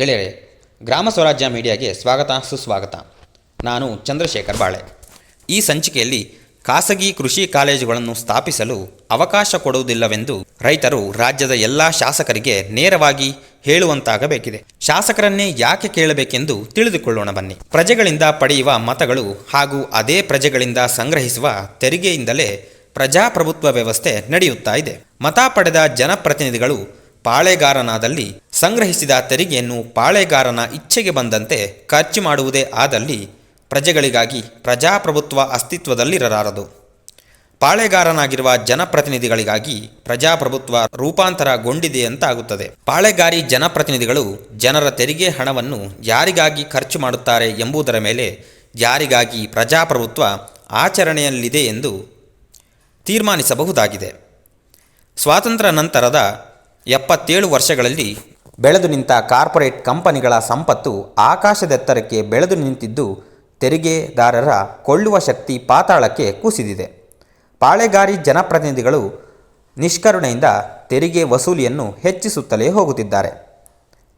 ಗೆಳೆಯರೆ, ಗ್ರಾಮ ಸ್ವರಾಜ್ಯ ಮೀಡಿಯಾಗೆ ಸ್ವಾಗತ, ಸುಸ್ವಾಗತ. ನಾನು ಚಂದ್ರಶೇಖರ್ ಬಾಳೆ. ಈ ಸಂಚಿಕೆಯಲ್ಲಿ ಖಾಸಗಿ ಕೃಷಿ ಕಾಲೇಜುಗಳನ್ನು ಸ್ಥಾಪಿಸಲು ಅವಕಾಶ ಕೊಡುವುದಿಲ್ಲವೆಂದು ರೈತರು ರಾಜ್ಯದ ಎಲ್ಲ ಶಾಸಕರಿಗೆ ನೇರವಾಗಿ ಹೇಳುವಂತಾಗಬೇಕಿದೆ. ಶಾಸಕರನ್ನೇ ಯಾಕೆ ಕೇಳಬೇಕೆಂದು ತಿಳಿದುಕೊಳ್ಳೋಣ ಬನ್ನಿ. ಪ್ರಜೆಗಳಿಂದ ಪಡೆಯುವ ಮತಗಳು ಹಾಗೂ ಅದೇ ಪ್ರಜೆಗಳಿಂದ ಸಂಗ್ರಹಿಸುವ ತೆರಿಗೆಯಿಂದಲೇ ಪ್ರಜಾಪ್ರಭುತ್ವ ವ್ಯವಸ್ಥೆ ನಡೆಯುತ್ತಾ ಇದೆ. ಮತ ಪಡೆದ ಜನಪ್ರತಿನಿಧಿಗಳು ಪಾಳೆಗಾರನಾದಲ್ಲಿ ಸಂಗ್ರಹಿಸಿದ ತೆರಿಗೆಯನ್ನು ಪಾಳೆಗಾರನ ಇಚ್ಛೆಗೆ ಬಂದಂತೆ ಖರ್ಚು ಮಾಡುವುದೇ ಆದಲ್ಲಿ ಪ್ರಜೆಗಳಿಗಾಗಿ ಪ್ರಜಾಪ್ರಭುತ್ವ ಅಸ್ತಿತ್ವದಲ್ಲಿರಲಾರದು. ಪಾಳೆಗಾರನಾಗಿರುವ ಜನಪ್ರತಿನಿಧಿಗಳಿಗಾಗಿ ಪ್ರಜಾಪ್ರಭುತ್ವ ರೂಪಾಂತರಗೊಂಡಿದೆ ಅಂತಾಗುತ್ತದೆ. ಪಾಳೆಗಾರಿ ಜನಪ್ರತಿನಿಧಿಗಳು ಜನರ ತೆರಿಗೆ ಹಣವನ್ನು ಯಾರಿಗಾಗಿ ಖರ್ಚು ಮಾಡುತ್ತಾರೆ ಎಂಬುದರ ಮೇಲೆ ಯಾರಿಗಾಗಿ ಪ್ರಜಾಪ್ರಭುತ್ವ ಆಚರಣೆಯಲ್ಲಿದೆ ಎಂದು ತೀರ್ಮಾನಿಸಬಹುದಾಗಿದೆ. ಸ್ವಾತಂತ್ರ್ಯ ನಂತರದ ಎಪ್ಪತ್ತೇಳು ವರ್ಷಗಳಲ್ಲಿ ಬೆಳೆದು ನಿಂತ ಕಾರ್ಪೊರೇಟ್ ಕಂಪನಿಗಳ ಸಂಪತ್ತು ಆಕಾಶದೆತ್ತರಕ್ಕೆ ಬೆಳೆದು ನಿಂತಿದ್ದು ತೆರಿಗೆದಾರರ ಕೊಳ್ಳುವ ಶಕ್ತಿ ಪಾತಾಳಕ್ಕೆ ಕುಸಿದಿದೆ. ಪಾಳೆಗಾರಿ ಜನಪ್ರತಿನಿಧಿಗಳು ನಿಷ್ಕರುಣೆಯಿಂದ ತೆರಿಗೆ ವಸೂಲಿಯನ್ನು ಹೆಚ್ಚಿಸುತ್ತಲೇ ಹೋಗುತ್ತಿದ್ದಾರೆ.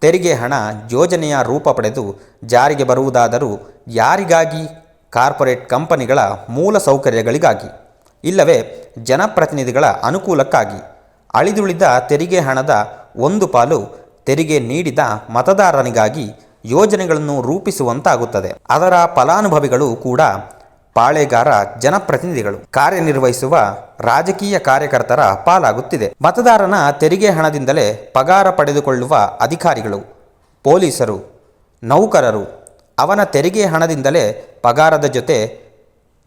ತೆರಿಗೆ ಹಣ ಯೋಜನೆಯ ರೂಪ ಪಡೆದು ಜಾರಿಗೆ ಬರುವುದಾದರೂ ಯಾರಿಗಾಗಿ? ಕಾರ್ಪೊರೇಟ್ ಕಂಪನಿಗಳ ಮೂಲ ಸೌಕರ್ಯಗಳಿಗಾಗಿ. ಇಲ್ಲವೇ ಜನಪ್ರತಿನಿಧಿಗಳ ಅನುಕೂಲಕ್ಕಾಗಿ. ಅಳಿದುಳಿದ ತೆರಿಗೆ ಹಣದ ಒಂದು ಪಾಲು ತೆರಿಗೆ ನೀಡಿದ ಮತದಾರನಿಗಾಗಿ ಯೋಜನೆಗಳನ್ನು ರೂಪಿಸುವಂತಾಗುತ್ತದೆ. ಅದರ ಫಲಾನುಭವಿಗಳು ಕೂಡ ಪಾಳೆಗಾರ ಜನಪ್ರತಿನಿಧಿಗಳು. ಕಾರ್ಯನಿರ್ವಹಿಸುವ ರಾಜಕೀಯ ಕಾರ್ಯಕರ್ತರ ಪಾಲಾಗುತ್ತಿದೆ. ಮತದಾರನ ತೆರಿಗೆ ಹಣದಿಂದಲೇ ಪಗಾರ ಪಡೆದುಕೊಳ್ಳುವ ಅಧಿಕಾರಿಗಳು, ಪೊಲೀಸರು, ನೌಕರರು ಅವನ ತೆರಿಗೆ ಹಣದಿಂದಲೇ ಪಗಾರದ ಜೊತೆ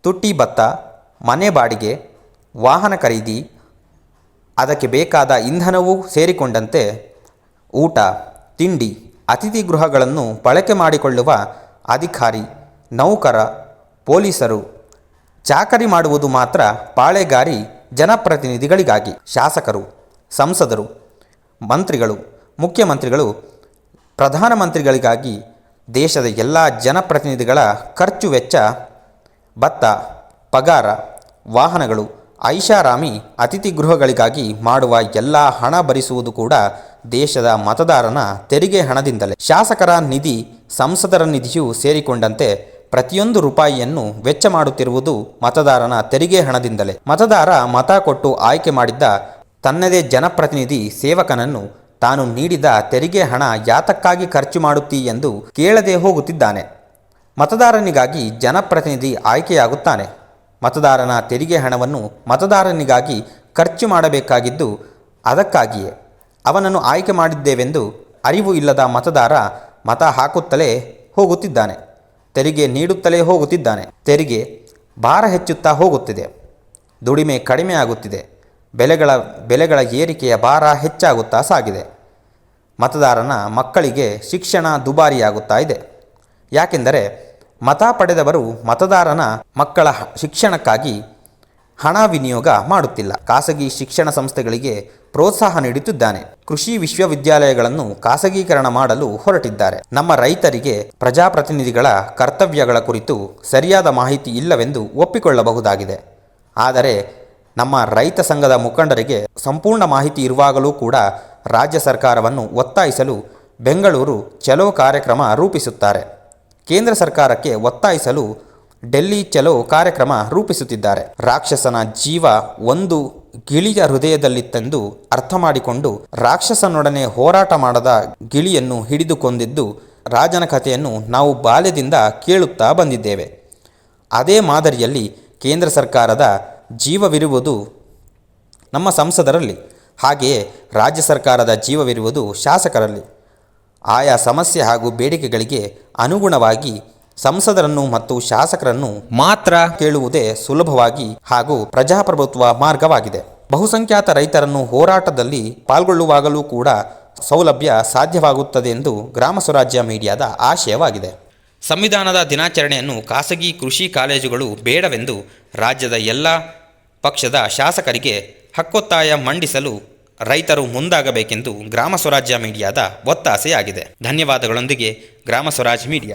ತುಟ್ಟಿ ಭತ್ತ ಮನೆ ಬಾಡಿಗೆ, ವಾಹನ ಖರೀದಿ, ಅದಕ್ಕೆ ಬೇಕಾದ ಇಂಧನವೂ ಸೇರಿಕೊಂಡಂತೆ ಊಟ, ತಿಂಡಿ, ಅತಿಥಿ ಗೃಹಗಳನ್ನು ಬಳಕೆ ಮಾಡಿಕೊಳ್ಳುವ ಅಧಿಕಾರಿ, ನೌಕರ, ಪೊಲೀಸರು. ಚಾಕರಿ ಮಾಡುವುದು ಮಾತ್ರ ಪಾಳೆಗಾರಿ ಜನಪ್ರತಿನಿಧಿಗಳಿಗಾಗಿ. ಶಾಸಕರು, ಸಂಸದರು, ಮಂತ್ರಿಗಳು, ಮುಖ್ಯಮಂತ್ರಿಗಳು, ಪ್ರಧಾನಮಂತ್ರಿಗಳಿಗಾಗಿ ದೇಶದ ಎಲ್ಲ ಜನಪ್ರತಿನಿಧಿಗಳ ಖರ್ಚು ವೆಚ್ಚ, ಭತ್ತ, ಪಗಾರ, ವಾಹನಗಳು, ಐಷಾರಾಮಿ ಅತಿಥಿ ಗೃಹಗಳಿಗಾಗಿ ಮಾಡುವ ಎಲ್ಲ ಹಣ ಭರಿಸುವುದು ಕೂಡ ದೇಶದ ಮತದಾರನ ತೆರಿಗೆ ಹಣದಿಂದಲೇ. ಶಾಸಕರ ನಿಧಿ, ಸಂಸದರ ನಿಧಿಯೂ ಸೇರಿಕೊಂಡಂತೆ ಪ್ರತಿಯೊಂದು ರೂಪಾಯಿಯನ್ನು ವೆಚ್ಚ ಮಾಡುತ್ತಿರುವುದು ಮತದಾರನ ತೆರಿಗೆ ಹಣದಿಂದಲೇ. ಮತದಾರ ಮತ ಕೊಟ್ಟು ಆಯ್ಕೆ ಮಾಡಿದ್ದ ತನ್ನದೇ ಜನಪ್ರತಿನಿಧಿ ಸೇವಕನನ್ನು ತಾನು ನೀಡಿದ ತೆರಿಗೆ ಹಣ ಯಾತಕ್ಕಾಗಿ ಖರ್ಚು ಮಾಡುತ್ತಿ ಎಂದು ಕೇಳದೆ ಹೋಗುತ್ತಿದ್ದಾನೆ. ಮತದಾರನಿಗಾಗಿ ಜನಪ್ರತಿನಿಧಿ ಆಯ್ಕೆಯಾಗುತ್ತಾನೆ. ಮತದಾರನ ತೆರಿಗೆ ಹಣವನ್ನು ಮತದಾರನಿಗಾಗಿ ಖರ್ಚು ಮಾಡಬೇಕಾಗಿದ್ದು ಅದಕ್ಕಾಗಿಯೇ. ಅವನನ್ನು ಆಯ್ಕೆ ಮಾಡಿದ್ದೇವೆಂದು ಅರಿವು ಇಲ್ಲದ ಮತದಾರ ಮತ ಹಾಕುತ್ತಲೇ ಹೋಗುತ್ತಿದ್ದಾನೆ. ತೆರಿಗೆ ನೀಡುತ್ತಲೇ ಹೋಗುತ್ತಿದ್ದಾನೆ. ತೆರಿಗೆ ಭಾರ ಹೆಚ್ಚುತ್ತಾ ಹೋಗುತ್ತಿದೆ. ದುಡಿಮೆ ಕಡಿಮೆ ಆಗುತ್ತಿದೆ. ಬೆಲೆಗಳ ಬೆಲೆಗಳ ಏರಿಕೆಯ ಭಾರ ಹೆಚ್ಚಾಗುತ್ತಾ ಸಾಗಿದೆ. ಮತದಾರನ ಮಕ್ಕಳಿಗೆ ಶಿಕ್ಷಣ ದುಬಾರಿಯಾಗುತ್ತಾ ಇದೆ. ಯಾಕೆಂದರೆ ಮತ ಪಡೆದವರು ಮತದಾರನ ಮಕ್ಕಳ ಶಿಕ್ಷಣಕ್ಕಾಗಿ ಹಣ ವಿನಿಯೋಗ ಮಾಡುತ್ತಿಲ್ಲ. ಖಾಸಗಿ ಶಿಕ್ಷಣ ಸಂಸ್ಥೆಗಳಿಗೆ ಪ್ರೋತ್ಸಾಹ ನೀಡುತ್ತಿದ್ದಾನೆ. ಕೃಷಿ ವಿಶ್ವವಿದ್ಯಾಲಯಗಳನ್ನು ಖಾಸಗೀಕರಣ ಮಾಡಲು ಹೊರಟಿದ್ದಾರೆ. ನಮ್ಮ ರೈತರಿಗೆ ಪ್ರಜಾಪ್ರತಿನಿಧಿಗಳ ಕರ್ತವ್ಯಗಳ ಕುರಿತು ಸರಿಯಾದ ಮಾಹಿತಿ ಇಲ್ಲವೆಂದು ಒಪ್ಪಿಕೊಳ್ಳಬಹುದಾಗಿದೆ. ಆದರೆ ನಮ್ಮ ರೈತ ಸಂಘದ ಮುಖಂಡರಿಗೆ ಸಂಪೂರ್ಣ ಮಾಹಿತಿ ಇರುವಾಗಲೂ ಕೂಡ ರಾಜ್ಯ ಸರ್ಕಾರವನ್ನು ಒತ್ತಾಯಿಸಲು ಬೆಂಗಳೂರು ಚಲೋ ಕಾರ್ಯಕ್ರಮ ರೂಪಿಸುತ್ತಾರೆ. ಕೇಂದ್ರ ಸರ್ಕಾರಕ್ಕೆ ಒತ್ತಾಯಿಸಲು ಡೆಲ್ಲಿ ಚಲೋ ಕಾರ್ಯಕ್ರಮ ರೂಪಿಸುತ್ತಿದ್ದಾರೆ. ರಾಕ್ಷಸನ ಜೀವ ಒಂದು ಗಿಳಿಯ ಹೃದಯದಲ್ಲಿತ್ತೆಂದು ಅರ್ಥ ಮಾಡಿಕೊಂಡು ರಾಕ್ಷಸನೊಡನೆ ಹೋರಾಟ ಮಾಡದ ಗಿಳಿಯನ್ನು ಹಿಡಿದುಕೊಂಡಿದ್ದು ರಾಜನ ಕಥೆಯನ್ನು ನಾವು ಬಾಲ್ಯದಿಂದ ಕೇಳುತ್ತಾ ಬಂದಿದ್ದೇವೆ. ಅದೇ ಮಾದರಿಯಲ್ಲಿ ಕೇಂದ್ರ ಸರ್ಕಾರದ ಜೀವವಿರುವುದು ನಮ್ಮ ಸಂಸದರಲ್ಲಿ, ಹಾಗೆಯೇ ರಾಜ್ಯ ಸರ್ಕಾರದ ಜೀವವಿರುವುದು ಶಾಸಕರಲ್ಲಿ. ಆಯಾ ಸಮಸ್ಯೆ ಹಾಗೂ ಬೇಡಿಕೆಗಳಿಗೆ ಅನುಗುಣವಾಗಿ ಸಂಸದರನ್ನು ಮತ್ತು ಶಾಸಕರನ್ನು ಮಾತ್ರ ಕೇಳುವುದೇ ಸುಲಭವಾಗಿ ಹಾಗೂ ಪ್ರಜಾಪ್ರಭುತ್ವ ಮಾರ್ಗವಾಗಿದೆ. ಬಹುಸಂಖ್ಯಾತ ರೈತರನ್ನು ಹೋರಾಟದಲ್ಲಿ ಪಾಲ್ಗೊಳ್ಳುವಾಗಲೂ ಕೂಡ ಸೌಲಭ್ಯ ಸಾಧ್ಯವಾಗುತ್ತದೆ ಎಂದು ಗ್ರಾಮ ಸ್ವರಾಜ್ಯ ಮೀಡಿಯಾದ ಆಶಯವಾಗಿದೆ. ಸಂವಿಧಾನದ ದಿನಾಚರಣೆಯನ್ನು ಖಾಸಗಿ ಕೃಷಿ ಕಾಲೇಜುಗಳು ಬೇಡವೆಂದು ರಾಜ್ಯದ ಎಲ್ಲ ಪಕ್ಷದ ಶಾಸಕರಿಗೆ ಹಕ್ಕೊತ್ತಾಯ ಮಂಡಿಸಲು ರೈತರು ಮುಂದಾಗಬೇಕೆಂದು ಗ್ರಾಮ ಸ್ವರಾಜ್ಯ ಮೀಡಿಯಾದ ಒತ್ತಾಸೆಯಾಗಿದೆ. ಧನ್ಯವಾದಗಳೊಂದಿಗೆ ಗ್ರಾಮ ಸ್ವರಾಜ್ ಮೀಡಿಯಾ.